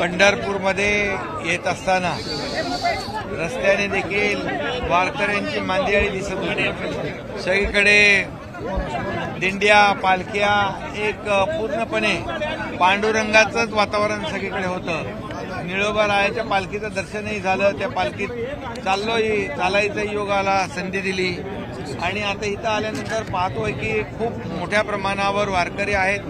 पंढरपूरमध्ये येत असताना रस्त्याने देखील वारकऱ्यांची मांदियाळी दिसत होती. सगळीकडे दिंड्या पालख्या एक पूर्णपणे पांडुरंगाचंच वातावरण सगळीकडे होतं. निळोबा रायाच्या पालखीचं दर्शनही झालं. त्या पालखीत चाललोही चालायचा योग आला संधी दिली. आणि आता इथं आल्यानंतर पाहतोय की खूप मोठ्या प्रमाणावर वारकरी आहेत.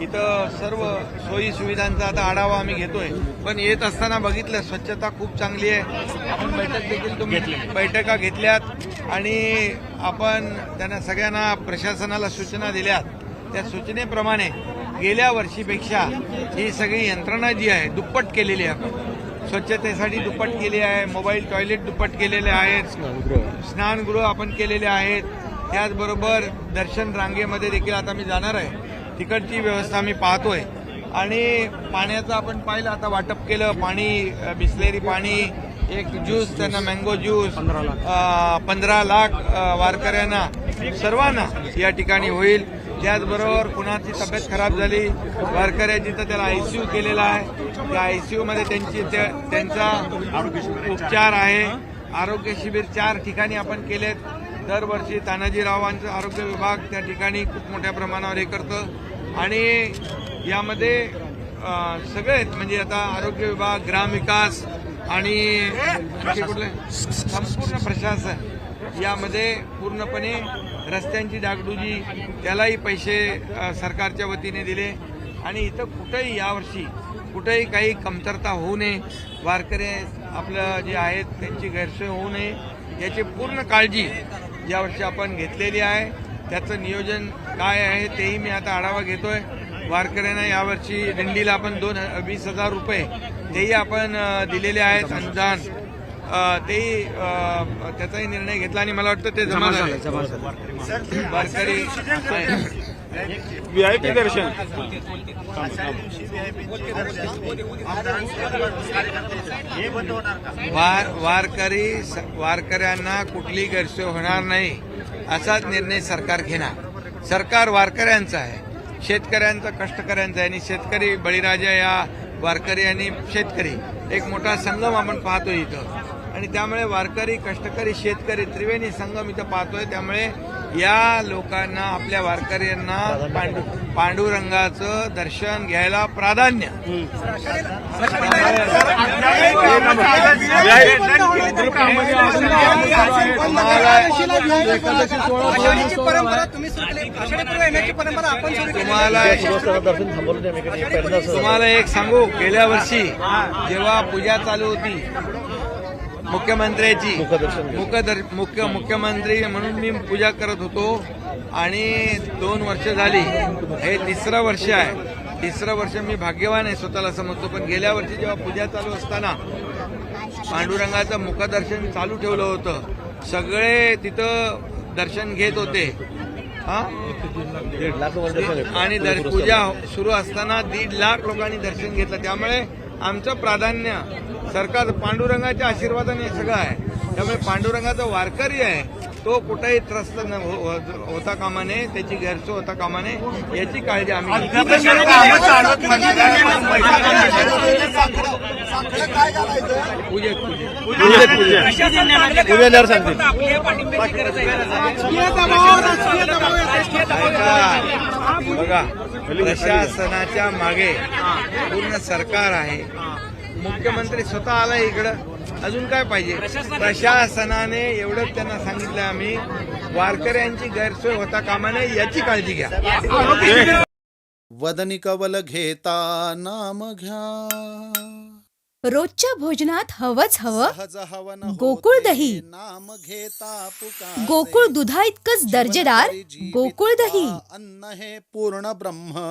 इथं सर्व सोयी सुविधांचा आता आढावा आम्ही घेतोय. पण येत असताना बघितलं स्वच्छता खूप चांगली आहे. आपण बैठक देखील तुम्ही बैठका घेतल्यात. आणि आपण त्यांना सगळ्यांना प्रशासनाला सूचना दिल्यात. त्या सूचनेप्रमाणे गेल्या वर्षीपेक्षा ही सगळी यंत्रणा जी आहे दुप्पट केलेली आहे. आपण स्वच्छतेसाठी दुप्पट केली आहे मोबाईल टॉयलेट दुप्पट केलेले आहेत. स्नानगृह आपण केलेले आहेत. त्याचबरोबर दर्शन रांगेमध्ये देखील आता मी जाणार आहे. तिकडची व्यवस्था मी पाहतोय. आणि पाण्याचं आपण पाहिलं आता वाटप केलं पाणी बिसलेरी पाणी एक ज्यूस त्यांना मँगो ज्यूस पंधरा लाख वारकऱ्यांना सर्वांना या ठिकाणी होईल. त्याचबरोबर कुणाची तब्येत खराब झाली. वारकऱ्याची तर त्याला आयसीयू केलेला आहे. त्या आयसीयू मध्ये त्यांची त्या- त्यांचा उपचार आहे. आरोग्य शिबिर चार ठिकाणी आपण केलेत. दरवर्षी तानाजीरावांचं आरोग्य विभाग त्या ठिकाणी खूप मोठ्या प्रमाणावर हे करतं. आणि यामध्ये सगळेच म्हणजे आता आरोग्य विभाग ग्रामविकास आणि कुठले? संपूर्ण प्रशासन. यामध्ये पूर्णपणे रस्त्यांची डागडुजी त्यालाही पैसे सरकारच्या वतीने दिले. आणि इथं कुठंही यावर्षी कुठंही काही कमतरता होऊ नये. वारकरी आपलं जे आहेत त्यांची गैरसोय होऊ नये. याची पूर्ण काळजी यावर्षी आपण घेतलेली आहे. त्याचं नियोजन काय आहे तेही मी आता आढावा घेतोय. वारकऱ्यांना यावर्षी दिंडीला आपण दोन वीस हजार रुपये तेही आपण दिलेले आहेत अनुदान. तेही त्याचाही निर्णय घेतला आणि मला वाटतं ते जमा झाले. वारकरी व्हीआयपी दर्शन. वार वारकरी स- वारकऱ्यांना कुठली गैरसोय होणार नाही असाच निर्णय सरकार घेणार. सरकार वारकऱ्यांचा आहे शेतकऱ्यांचा कष्टकऱ्यांचा आहे. आणि शेतकरी बळीराजा या वारकरी आणि शेतकरी. एक मोठा संगम आपण पाहतोय इथं. आणि त्यामुळे वारकरी कष्टकरी शेतकरी त्रिवेणी संगम इथं पाहतोय. त्यामुळे या लोकांना आपल्या वारकऱ्यांना पांडू पांडुरंगाचं दर्शन घ्यायला प्राधान्य. तुम्हाला तुम्हाला एक सांगू गेल्या वर्षी जेव्हा पूजा चालू होती मुख्यमंत्र्याची. मुखदर मुख्य मुख्यमंत्री म्हणून मी पूजा करत होतो आणि दोन वर्ष झाली. हे तिसरं वर्ष आहे. तिसरं वर्ष मी भाग्यवान आहे स्वतःला समजतो. पण गेल्या वर्षी जेव्हा पूजा चालू असताना पांडुरंगाचं मुखदर्शन चालू ठेवलं होतं. सगळे तिथं दर्शन घेत होते. हा? आणि पूजा सुरू असताना दीड लाख लोकांनी दर्शन घेतलं. त्यामुळे आमचं प्राधान्य सरकार पांडुरंगाच्या आशीर्वादाने सगळं आहे. त्यामुळे पांडुरंगाचा वारकरी आहे. तो कुठेही त्रस्त न हो- हो- होता कामा नये त्याची गैरसोय होता कामा नये याची काळजी आम्ही. पूजेत बघा प्रशासनाच्या मागे पूर्ण सरकार आहे. मुख्यमंत्री स्वतः आला इकडं. अजून काय पाहिजे? प्रशासनाने एवढंच त्यांना सांगितलं आम्ही. वारकऱ्यांची गैरसोय होता कामा नये याची काळजी घ्या. वदनी कवल घेता नाम घ्या. रोजच्या भोजनात हवंच हवं. गोकुळ दही. नाम घेता पुकारे. गोकुळ दुधा इतकंच दर्जेदार गोकुळ दही. अन्न हे पूर्ण ब्रह्म.